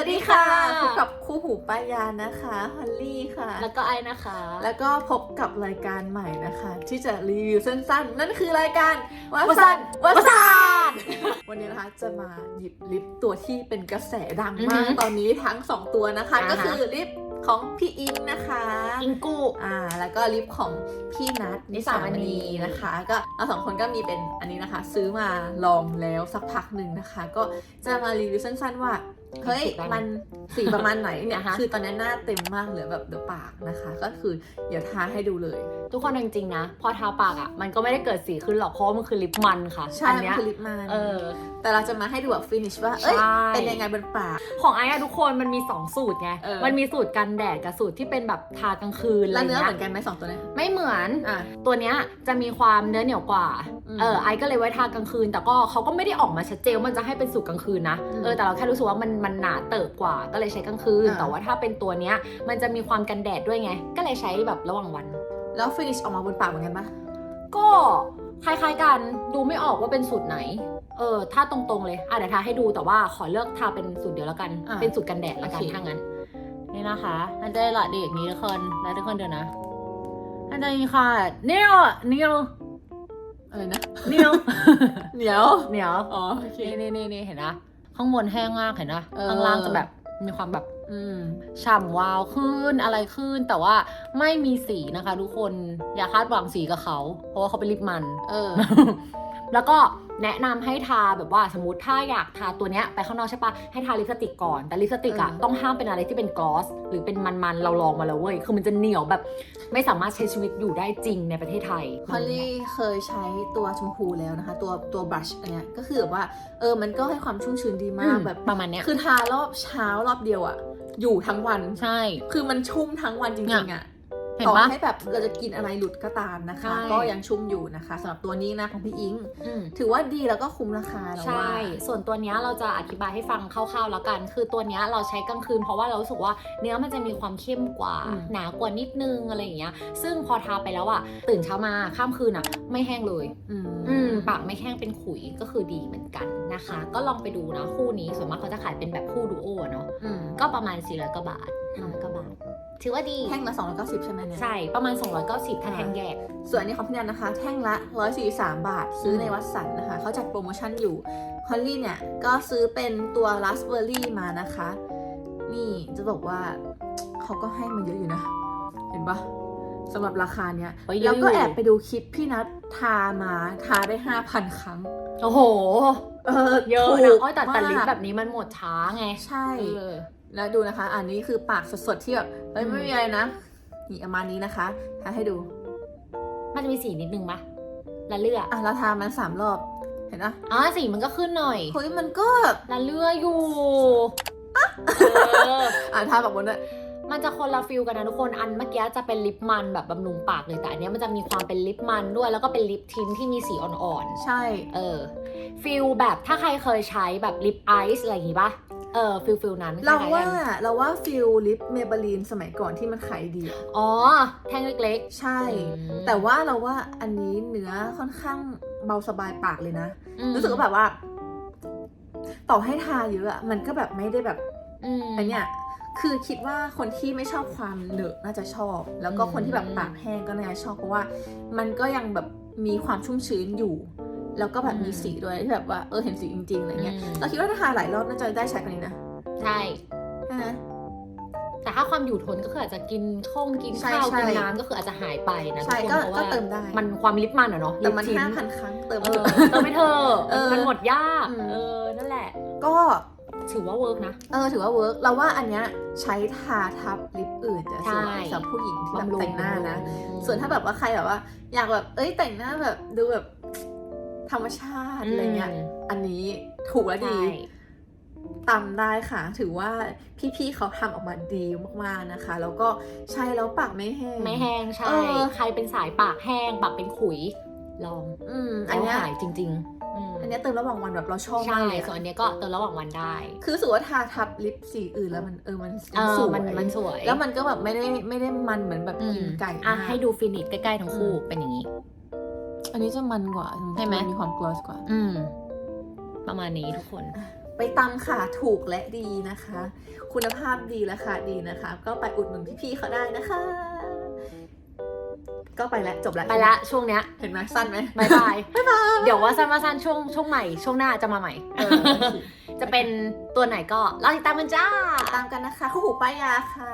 วัสดีค่ะ พบกับคู่หูป้ายานะคะฮอลลี่ค่ะ แล้วก็ไอ้นะคะ แล้วก็พบกับรายการใหม่นะคะ ที่จะรีวิวสั้นๆ นั่นคือรายการวัวัสัสันนวัวัสัสันนวันนี้นะคะจะมาหยิบลิปตัวที่เป็นกระแสดังอือมากฮึตอนนี้ทั้งสองตัวนะคะอ่าฮะก็คือลิปของพี่อิงนะคะอิงกูอ่า แล้วก็ลิปของพี่นัทนิสามณีนะคะ ก็เราสองคนก็มีเป็นอันนี้นะคะ ซื้อมาลองแล้วสักพักหนึ่งนะคะ ก็จะมารีวิวสั้นๆว่า เฮ้ย มันสีประมาณไหนเนี่ยอ่าฮะคือตอนนี้หน้าเต็มมากเหลือแบบเดอะปากนะคะ ก็คือเดี๋ยวทาให้ดูเลย ทุกคนจริงๆนะ พอทาปากอะ มันก็ไม่ได้เกิดสีขึ้นหรอกเพราะว่ามันคือลิปมันค่ะใช่อัมันเนี้ยคือลิปมันเออ แต่เราจะมาให้ดูแบบฟินิชว่า เอ้ยใช่เป็นยังไงบนปาก ของไอ้อะทุกคนมันมี 2 สูตรไงเออมันมีสูตรกันแดดกับสูตรที่เป็นแบบทากลางคืนอะไรแล้วเนื้อเงี้เหมือยนกันไหมสองตัวเนี้ยไม่เหมือนอะตัวเนี้ยจะมีความเนื้อเหนียวกว่าอืมเออไอก็เลยไว้ทากลางคืน แต่ก็เขาก็ไม่ได้ออกมาชัดเจนว่ามันจะให้เป็นสูตรกลางคืนนะอืมเออแต่เราแค่รู้สึกว่ามันมันหนาเติบกว่าก็เลยใช้กลางคืน อ่า แต่ว่าถ้าเป็นตัวเนี้ยมันจะมีความกันแดดด้วยไง ก็เลยใช้แบบระหว่างวัน แล้วฟินิชออกมาบนปากเหมือนกันปะก็คล้ายๆกันดูไม่ออกว่าเป็นสูตรไหน เออถ้าตรงๆเลยอะเดี๋ยวทาให้ดูแต่ว่าขอเลือกทาเป็นสูตรเดียวแล้วกัน อะเป็นสูตรกันแดดละกันโอเค ถ้างั้น นี่นะคะ อันได้ละเด็กนี้ทุกคนแล้วทุกคนเดี๋ยวนะ อันนี้ค่ะเนียวเนียวอะไรนะ เนียวเหนียวเหนียว อ๋อโอเค นี่นี่นี่นี่เห็นนะ ข้างบนแห้งมากเห็นนะเออ ข้างล่างจะแบบมีความแบบอืมฉ่ำวาวขึ้นอะไรขึ้น แต่ว่าไม่มีสีนะคะ ทุกคนอย่าคาดหวังสีกับเขา เพราะว่าเขาเป็นลิปมัน เออ แล้วก็ แนะนำให้ทาแบบว่าสมมติถ้าอยากทาตัวเนี้ยไปข้างนอกใช่ปะให้ทาลิปสติกก่อน แต่ลิปสติกอะเออต้องห้ามเป็นอะไรที่เป็นกลอส หรือเป็นมันๆเราลองมาแล้วเว้ยคือมันจะเหนียวแบบไม่สามารถใช้ชีวิตอยู่ได้จริงในประเทศไทยฮอลลี่เคยใช้ตัวชมพูแล้วนะคะ ตัวตัวบรัชอันเนี้ยก็คือแบบว่าเออมันก็ให้ความชุ่มชื้นดีอืมากมแบบประมาณเนี้ยคือทารอบเช้ารอบเดียวอะอยู่ทั้งวันใช่ คือมันชุ่มทั้งวันจริงๆอะ เห็นต่อปะให้แบบเราจะกินอะไรหลุดก็ตามนะคะ ใช่ ก็ยังชุ่มอยู่นะคะสำหรับตัวนี้นะของพี่อิง อืม ถือว่าดีแล้วก็คุ้มราคาแล้วใช่ ว่า ส่วนตัวเนี้ยเราจะอธิบายให้ฟังคร่าวๆแล้วกัน คือตัวเนี้ยเราใช้กลางคืน เพราะว่าเรารู้สึกว่าเนื้อมันจะมีความเข้มกว่า อืม หนากว่านิดนึงอะไรอย่างเงี้ย ซึ่งพอทาไปแล้วอะตื่นเช้ามาข้ามคืนอะไม่แห้งเลย อืม อืม ปากไม่แห้งเป็นขุยก็คือดีเหมือนกันนะคะ ก็ลองไปดูนะคู่นี้ ส่วนมากเขาจะขายเป็นแบบคู่ดูโออะเนาะ อืม ก็ประมาณ400กว่าบาท500กว่าบาท ถือว่าดี แท่งละ 290 ใช่ไหมเนี่ย ใช่ประมาณ 290ถ้าแท่งแยก ส่วนอันนี้ของพี่นันนะคะ แท่งละ 143 บาท ซื้อในวัดสันนะคะ เขาจัดโปรโมชั่นอยู่ฮอลลี่เนี่ย ก็ซื้อเป็นตัวราสเบอร์รี่มานะคะ นี่จะบอกว่าเขาก็ให้มาเยอะอยู่นะ เห็นปะสำหรับราคาเนี้ยเฮ้ยเยแล้อะวอยู่ก็แอบไปดูคลิปพี่นัททามาทาได้ 5,000 ครั้ง โอ้โห เออเยอะถูนะกอ้อยแต่แต่ลิปมากแบบนี้มันหมดช้าไง ใช่เออ แล้วดูนะคะ อันนี้คือปากสดๆที่แบบเฮ้ยอืมไม่มีอะไรนะนี่ประมาณนี้นะคะทาให้ดู มันจะมีสีนิดนึงปะละเลืออะเราทามันสามรอบ เห็นปะอ๋อสีมันก็ขึ้นหน่อยเฮ้ยมันก็แบบละเลืออยู่เอออะทาแบบบนด้วยมันจะคนละฟิลกันนะทุกคน อันเมื่อกี้จะเป็นลิปมันแบบบำรุงปากเลย แต่อันเนี้ยมันจะมีความเป็นลิปมันด้วย แล้วก็เป็นลิปทินท์ที่มีสีอ่อนใช่ๆเออ ฟิลแบบถ้าใครเคยใช้แบบลิปไอซ์อะไรอย่างงี้ปะ เออฟิลฟิลนั้นเราคล้ยๆว่ากันเราว่าฟิลลิปเมเบลีนสมัยก่อนที่มันขายดีอะอ๋อ แท่งเล็กใช่ๆอืมแต่ว่าเราว่าอันนี้เนื้อค่อนข้างเบาสบายปากเลยนะอืมรู้สึกว่าแบบว่า ต่อให้ทาเยอะอะมันก็แบบไม่ได้แบบอืมอันเนี้ยคือคิดว่าคนที่ไม่ชอบความเหนอะน่าจะชอบ แล้วก็คนที่แบบอืมปากแห้งก็น่าจะชอบเพราะว่า มันก็ยังแบบมีความชุ่มชื้นอยู่ แล้วก็แบบมีสีด้วยที่แบบว่าเออเห็นสีจริงๆอะไรเงี้ยอืมเราคิดว่าถ้าทาหลายรอบน่าจะได้ใช้กันนี้นะใช่ใช่ไหมแต่ถ้าความอยู่ทนก็คืออาจจะกินข้องกินใช่ข้าวใช่กินน้ำก็คืออาจจะหายไปนะใช่ทุกคนก็เพราะก็ว่าเติมได้มันความลิปมันอะเนาะแต่มันลิปทิ้ห้าพันครั้งเติมเอไม่อถูกเติมไม่เถอะเออมันหมดยากอืมเออนั่นแหละ ก็ถือว่าเวิร์กนะ เออ ถือว่าเวิร์กเราว่าอันเนี้ยใช้ทาทับลิปอื่นจะสวยใช่สำหรับผู้หญิงที่แบบบำรุงแต่งหน้านะอืมส่วนถ้าแบบว่าใครแบบว่า อยากแบบ เอ้ยแต่งหน้าแบบดูแบบ ธรรมชาติอะไรเงี้ย อันนี้ถูกและดีใช่ตำได้ค่ะ ถือว่าพี่ๆเขาทำออกมาดีมากๆนะคะ แล้วก็ใช้แล้วปากไม่แห้ง ไม่แห้งใช่เออใครเป็นสายปากแห้ง ปากเป็นขุย ลอง อืม อัอันนเนี้ยหายจริง ๆอืมอันเนี้ยเติมระหว่างวันแบบเราชอบใช่มากเลยส่วนอะอันเนี้ยก็เติมระหว่างวันได้ คือรู้สึกว่าทาทับลิปสีอื่นแล้วมันเออมันเออสวยมันมันสวย แล้วมันก็แบบไม่ได้ไม่ได้มันเหมือนแบบอืกิมนไก่อะมากให้ดูฟินิชใกล้ๆทั้งคู่อืมเป็นอย่างนี้ อันนี้จะมันกว่าใช่ไหมนมีความกลอสกว่า อืม ประมาณนี้ทุกคนไปไปตำค่ะถูกและดีนะคะ คุณภาพดีราคาดีนะคะ ก็ไปอุดหนุนพี่ๆเขาได้นะคะ ก็ไปแล้วจบแล้วไปละช่วงเนี้ยเห็นไหมสั้นไหมบายบายเดี๋ยวว่าสั้นมาสั้นช่วงช่วงใหม่ ช่วงหน้าจะมาใหม่ เออโอเคจะเป็นตัวไหนก็รอติดตามกันจ้า ตามกันนะคะคู่หูป้ายยาค่ะ